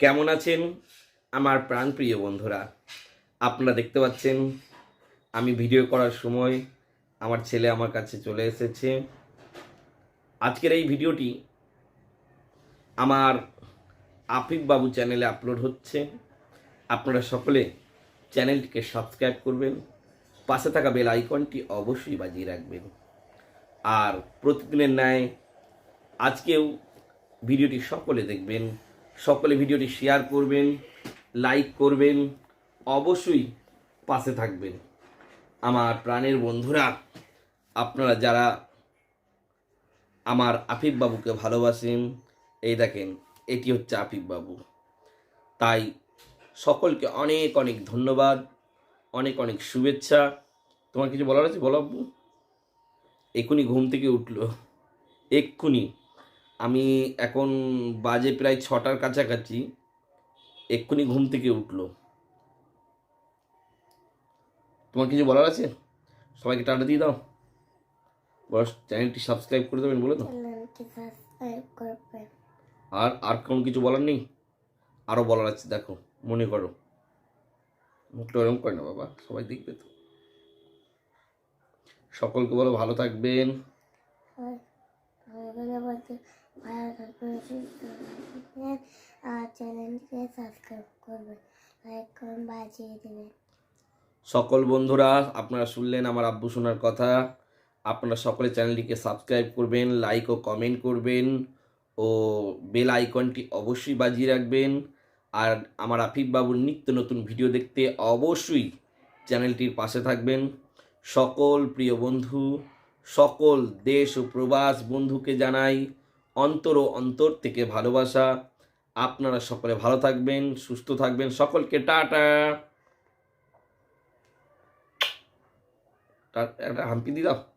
কেমন আছেন আমার প্রাণপ্রিয় বন্ধুরা? আপনারা দেখতে পাচ্ছেন, আমি ভিডিও করার সময় আমার ছেলে আমার কাছে চলে এসেছে। আজকের এই ভিডিওটি আমার আফিফ বাবু চ্যানেলে আপলোড হচ্ছে। আপনারা সকলে চ্যানেলটিকে সাবস্ক্রাইব করবেন, পাশে থাকা বেল আইকনটি অবশ্যই বাজিয়ে রাখবেন। আর প্রতিদিনের ন্যায় আজকেও ভিডিওটি সকলে দেখবেন। সকলে ভিডিওটি শেয়ার করবেন লাইক করবেন, অবশ্যই পাশে থাকবেন। আমার প্রাণের বন্ধুরা, আপনারা যারা আমার আফিফ বাবুকে ভালোবাসেন, এই দেখেন, এটি হচ্ছে আফিফ বাবু। তাই সকলকে অনেক অনেক ধন্যবাদ, অনেক অনেক শুভেচ্ছা। তোমার কিছু বলার আছে? বলো আব্বু। এক্ষুনি ঘুম থেকে উঠল। এক্ষুনি। আমি এখন বাজে প্রায় ছটার কাছাকাছি এক্ষুনি ঘুম থেকে উঠল। তোমার কিছু বলার আছে? সবাইকে টাটা দিয়ে দাও। বস চ্যানেলটি সাবস্ক্রাইব করে দেবেন বলে দাও। আর আর কোনো কিছু বলার নেই? আরও বলার আছে দেখো মনে করো। মুখটা ওরকম করে না বাবা সবাই দেখবে তো। সকলকে বলো ভালো থাকবেন ভালো বলতে ভালো থাকবেন সুস্থ থাকবেন আর চ্যানেলটিকে সাবস্ক্রাইব করবেন লাইক করুন, বাজিয়ে দেবেন। সকল বন্ধুরা, আপনারা শুনলেন আমার আব্বু শোনার কথা। আপনারা সকলে চ্যানেলটিকে সাবস্ক্রাইব করবেন লাইক ও কমেন্ট করবেন, ও বেল আইকনটি অবশ্যই বাজিয়ে রাখবেন। আর আমার আফিফ বাবুর নিত্য নতুন ভিডিও দেখতে অবশ্যই চ্যানেলটির পাশে থাকবেন। সকল প্রিয় বন্ধু, সকল দেশ ও প্রবাস বন্ধুকে জানাই অন্তর ও অন্তর থেকে ভালোবাসা। আপনারা সকলে ভালো থাকবেন, সুস্থ থাকবেন। সকলকে টাটা। একটা হাম্পি দিয়ে দাও।